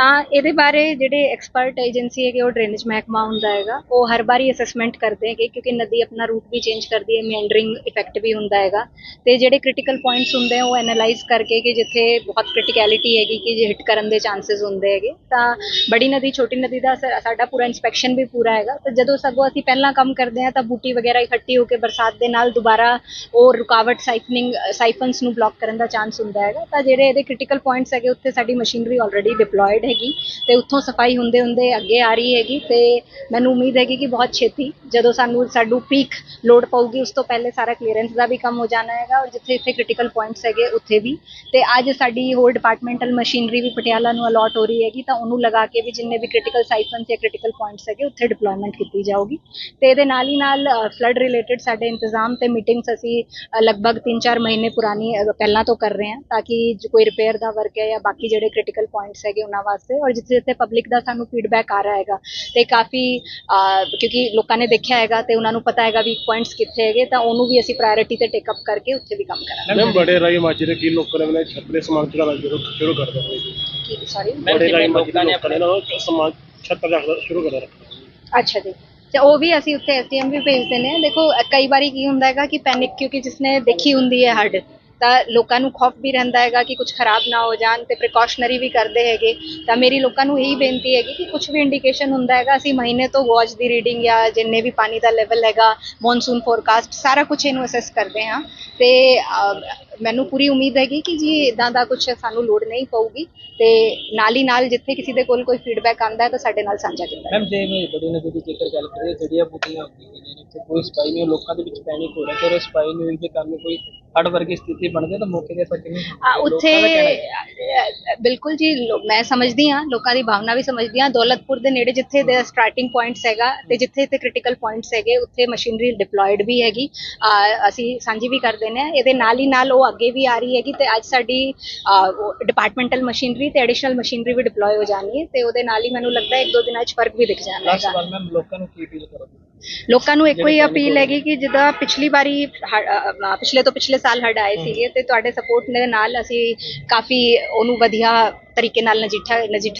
ਹਾਂ ਇਹਦੇ ਬਾਰੇ ਜਿਹੜੇ ਐਕਸਪਰਟ ਏਜੰਸੀ ਹੈਗੇ, ਉਹ ਡਰੇਨੇਜ ਮਹਿਕਮਾ ਹੁੰਦਾ ਹੈਗਾ, ਉਹ ਹਰ ਵਾਰੀ ਅਸੈਸਮੈਂਟ ਕਰਦੇ ਹੈਗੇ, ਕਿਉਂਕਿ ਨਦੀ ਆਪਣਾ ਰੂਟ ਵੀ ਚੇਂਜ ਕਰਦੀ ਹੈ ਮੈਂਡਰਿੰਗ ਇਫੈਕਟ ਵੀ ਹੁੰਦਾ ਹੈਗਾ। ਤੇ ਜਿਹੜੇ ਕ੍ਰਿਟੀਕਲ ਪੁਆਇੰਟਸ ਹੁੰਦੇ ਆ, ਉਹ ਐਨਾਲਾਈਜ਼ ਕਰਕੇ ਕਿ ਜਿੱਥੇ ਬਹੁਤ ਕ੍ਰਿਟੀਕੈਲਿਟੀ ਹੈਗੀ, ਕਿ ਜੇ ਹਿੱਟ ਕਰਨ ਦੇ ਚਾਂਸਸ ਹੁੰਦੇ ਹੈਗੇ, ਤਾਂ ਬੜੀ ਨਦੀ, ਛੋਟੀ ਨਦੀ ਦਾ ਸਾਡਾ ਪੂਰਾ ਇਨਸਪੈਕਸ਼ਨ ਵੀ ਪੂਰਾ ਹੈਗਾ। ਤੇ ਜਦੋਂ ਸਗੋਂ ਅਸੀਂ ਪਹਿਲਾਂ ਕੰਮ ਕਰਦੇ ਹਾਂ, ਤਾਂ ਬੂਟੀ ਵਗੈਰਾ ਇਕੱਠੀ ਹੋ ਕੇ ਬਰਸਾਤ ਦੇ ਨਾਲ ਦੁਬਾਰਾ ਉਹ ਰੁਕਾਵਟ ਸਾਈਫਨਿੰਗ ਸਾਈਫਨਸ ਨੂੰ ਬਲੌਕ ਕਰਨ ਦਾ ਚਾਂਸ ਹੁੰਦਾ ਹੈਗਾ। ਤਾਂ ਜਿਹੜੇ ਇਹਦੇ ਕ੍ਰਿਟੀਕਲ ਪੁਆਇੰਟਸ ਹੈਗੇ, ਉੱਥੇ ਸਾਡੀ ਮਸ਼ੀਨਰੀ ਆਲਰੇਡੀ ਡਿਪਲੋਇਡ ਹੈਗੀ ਤੇ ਉੱਥੋਂ ਸਫ਼ਾਈ ਹੁੰਦੇ ਹੁੰਦੇ ਅੱਗੇ ਆ ਰਹੀ ਹੈਗੀ ਤੇ ਮੈਨੂੰ ਉਮੀਦ ਹੈਗੀ ਕਿ ਬਹੁਤ ਛੇਤੀ ਜਦੋਂ ਸਾਨੂੰ ਸਾਡੂ ਪੀਕ ਲੋਡ ਪਊਗੀ, ਉਸ ਤੋਂ ਪਹਿਲੇ ਸਾਰਾ ਕਲੀਅਰੈਂਸ ਦਾ ਵੀ ਕੰਮ ਹੋ ਜਾਣਾ ਹੈਗਾ ਔਰ ਜਿੱਥੇ ਇੱਥੇ ਕ੍ਰਿਟੀਕਲ ਪੁਆਇੰਟਸ ਹੈਗੇ ਉੱਥੇ ਵੀ। ਤੇ ਅੱਜ ਸਾਡੀ ਹੋਰ ਡਿਪਾਰਟਮੈਂਟਲ ਮਸ਼ੀਨਰੀ ਵੀ ਪਟਿਆਲਾ ਨੂੰ ਅਲਾਟ ਹੋ ਰਹੀ ਹੈਗੀ ਤਾਂ ਉਹਨੂੰ ਲਗਾ ਕੇ ਵੀ ਜਿੰਨੇ ਵੀ ਕ੍ਰਿਟੀਕਲ ਸਾਈਫਨਸ ਜਾਂ ਕ੍ਰਿਟੀਕਲ ਪੁਆਇੰਟਸ ਹੈਗੇ ਉੱਥੇ ਡਿਪਲੋਇਮੈਂਟ ਕੀਤੀ ਜਾਊਗੀ। ਤੇ ਇਹਦੇ ਨਾਲ ਹੀ ਨਾਲ ਫਲੱਡ ਰਿਲੇਟਡ ਸਾਡੇ ਇੰਤਜ਼ਾਮ ਤੇ ਮੀਟਿੰਗਸ ਅਸੀਂ ਲਗਭਗ 3-4 ਮਹੀਨੇ ਪੁਰਾਣੀ ਪਹਿਲਾਂ ਤੋਂ ਕਰ ਰਹੇ ਹਾਂ ਤਾਂ ਕਿ ਕੋਈ ਰਿਪੇਅਰ ਦਾ ਵਰਕ ਹੈ ਜਾਂ ਬਾਕੀ ਜਿਹੜੇ ਕ੍ਰਿਟੀਕਲ ਪੁਆਇੰਟਸ ਹੈਗੇ ਉਹਨਾਂ ਵਾਸਤੇ ਔਰ ਜਿੱਥੇ ਜਿੱਥੇ ਪਬਲਿਕ ਦਾ ਸਾਨੂੰ ਫੀਡਬੈਕ ਆ ਰਿਹਾ ਹੈਗਾ ਤੇ ਕਾਫੀ ਕਿਉਂਕਿ ਲੋਕਾਂ ਨੇ ਦੇਖਿਆ ਹੈਗਾ ਤੇ ਉਹਨਾਂ ਨੂੰ ਪਤਾ ਹੈਗਾ ਵੀ ਪੁਆਇੰਟਸ ਕਿੱਥੇ ਹੈਗੇ ਤਾਂ ਉਹਨੂੰ ਵੀ ਅਸੀਂ ਪ੍ਰਾਇੋਰਟੀ ਤੇ ਟੇਕ ਅਪ ਕਰਕੇ ਉੱਥੇ ਵੀ ਕੰਮ ਕਰਾਂਗੇ। ਮੈਮ ਬੜੇ ਰਾਈ ਮਾਜਰੇ ਕੀ ਲੋਕਾਂ ਨੇ ਆਪਣੇ ਛੱਤ ਦੇ ਸਮਾਨ ਚੜਾਉਣਾ ਸ਼ੁਰੂ ਸ਼ੁਰੂ ਕਰ ਦਿੱਤਾ ਕੀ ਸੌਰੀ ਬੜੇ ਰਾਈ ਮਾਜਰੇ ਲੋਕਾਂ ਨੇ ਉਹ ਸਮਾਨ ਛੱਤ ਰੱਖਣਾ ਸ਼ੁਰੂ ਕਰ ਦਿੱਤਾ। ਅੱਛਾ ਜੀ। ਤੇ ਉਹ ਵੀ ਅਸੀਂ ਉੱਥੇ ਐਸਡੀਐਮ ਵੀ ਭੇਜਦੇ ਨੇ। ਦੇਖੋ ਕਈ ਵਾਰੀ ਕੀ ਹੁੰਦਾ ਹੈਗਾ ਕਿ ਪੈਨਿਕ ਕਿਉਂਕਿ ਜਿਸਨੇ ਦੇਖੀ ਹੁੰਦੀ ਹੈ ਹੱਡ। ਤਾਂ ਲੋਕਾਂ ਨੂੰ ਖੌਫ ਵੀ ਰਹਿੰਦਾ ਹੈਗਾ ਕਿ ਕੁਝ ਖਰਾਬ ਨਾ ਹੋ ਜਾਣ ਤੇ ਪ੍ਰੀਕਾਸ਼ਨਰੀ ਵੀ ਕਰਦੇ ਹੈਗੇ। ਤਾਂ ਮੇਰੀ ਲੋਕਾਂ ਨੂੰ ਇਹੀ ਬੇਨਤੀ ਹੈਗੀ ਕਿ ਕੁਝ ਵੀ ਇੰਡੀਕੇਸ਼ਨ ਹੁੰਦਾ ਹੈਗਾ, ਅਸੀਂ ਮਹੀਨੇ ਤੋਂ ਵਾਚ ਦੀ ਰੀਡਿੰਗ ਜਾਂ ਜਿੰਨੇ ਵੀ ਪਾਣੀ ਦਾ ਲੈਵਲ ਹੈਗਾ ਮੌਨਸੂਨ ਫੋਰਕਾਸਟ ਸਾਰਾ ਕੁਝ ਇਹਨੂੰ ਅਸੈਸ ਕਰਦੇ ਹਾਂ। ਤੇ ਮੈਨੂੰ ਪੂਰੀ ਉਮੀਦ ਹੈਗੀ ਕਿ ਜੀ ਇਦਾਂ ਦਾ ਕੁਝ ਸਾਨੂੰ ਲੋੜ ਨਹੀਂ ਪਊਗੀ। ਤੇ ਨਾਲ ਹੀ ਨਾਲ ਜਿੱਥੇ ਕਿਸੇ ਦੇ ਕੋਲ ਕੋਈ ਫੀਡਬੈਕ ਆਉਂਦਾ ਹੈ ਤਾਂ ਸਾਡੇ ਨਾਲ ਸਾਂਝਾ ਕੀਤਾ ਮੈਮ ਜੇ ਮੈਂ ਬੜੀ ਨਦੀ ਦੀ ਜੇਕਰ ਗੱਲ ਕਰੀਏ, ਜਿਹੜੀਆਂ ਬੁੱਟੀਆਂ ਹੁੰਦੀਆਂ ਨੇ ਇੱਥੇ ਕੋਈ ਸਫ਼ਾਈ ਨਹੀਂ ਲੋਕਾਂ ਦੇ ਵਿੱਚ ਪੈਨਿਕ ਹੋ ਰਿਹਾ ਕਿ ਉਹ ਸਫ਼ਾਈ ਨਹੀਂ ਹੋਈ ਤੇ ਕੱਲ ਨੂੰ ਕੋਈ ਹੜ ਵਰਗੀ ਸਥਿਤੀ ਬਣ ਜਾਏ ਤਾਂ ਮੌਕੇ ਤੇ ਆਪਾਂ ਕਿਵੇਂ ਆ ਉੱਥੇ ਦਾ ਬਿਲਕੁਲ ਜੀ ਮੈਂ ਸਮਝਦੀ ਹਾਂ ਲੋਕਾਂ ਦੀ ਭਾਵਨਾ ਵੀ ਸਮਝਦੀ ਹਾਂ। ਦੌਲਤਪੁਰ ਦੇ ਨੇੜੇ ਜਿੱਥੇ ਦੇ ਸਟਾਰਟਿੰਗ ਪੁਆਇੰਟਸ ਹੈਗਾ ਤੇ ਜਿੱਥੇ ਇੱਥੇ ਕ੍ਰਿਟੀਕਲ ਪੁਆਇੰਟਸ ਹੈਗੇ ਉੱਥੇ ਮਸ਼ੀਨਰੀ ਡਿਪਲੋਇਡ ਵੀ ਹੈਗੀ। ਅਸੀਂ ਸਾਂਝੀ ਵੀ ਕਰ ਦਿੰਦੇ ਹਾਂ। ਇਹਦੇ ਨਾਲ ਹੀ ਨਾਲ ਉਹ ਅੱਗੇ ਵੀ ਆ ਰਹੀ ਹੈਗੀ ਤੇ ਅੱਜ ਸਾਡੀ ਡਿਪਾਰਟਮੈਂਟਲ ਮਸ਼ੀਨਰੀ ਤੇ ਐਡੀਸ਼ਨਲ ਮਸ਼ੀਨਰੀ ਵੀ ਡਿਪਲੋਏ ਹੋ ਜਾਣੀ ਹੈ ਤੇ ਉਹਦੇ ਨਾਲ ਹੀ ਮੈਨੂੰ ਲੱਗਦਾ ਇੱਕ ਦੋ ਦਿਨਾਂ 'ਚ ਫ਼ਰਕ ਵੀ ਦਿਖ ਜਾਣਾ ਹੈਗਾ। ਲੋਕਾਂ ਨੂੰ ਕੀ ਅਪੀਲ ਕਰੋਗੇ? ਲੋਕਾਂ ਨੂੰ ਇੱਕੋ ਹੀ ਅਪੀਲ ਹੈਗੀ ਕਿ ਜਿੱਦਾਂ ਪਿਛਲੀ ਵਾਰੀ ਪਿਛਲੇ ਤੋਂ ਪਿਛਲੇ ਸਾਲ ਹੜ ਆਏ ਸੀਗੇ ਤੇ ਤੁਹਾਡੇ ਸਪੋਰਟ ਦੇ ਨਾਲ ਅਸੀਂ ਕਾਫੀ ਉਹਨੂੰ ਵਧੀਆ ਤਰੀਕੇ ਨਾਲ ਨਜਿੱਠਾ ਨਜਿੱਠ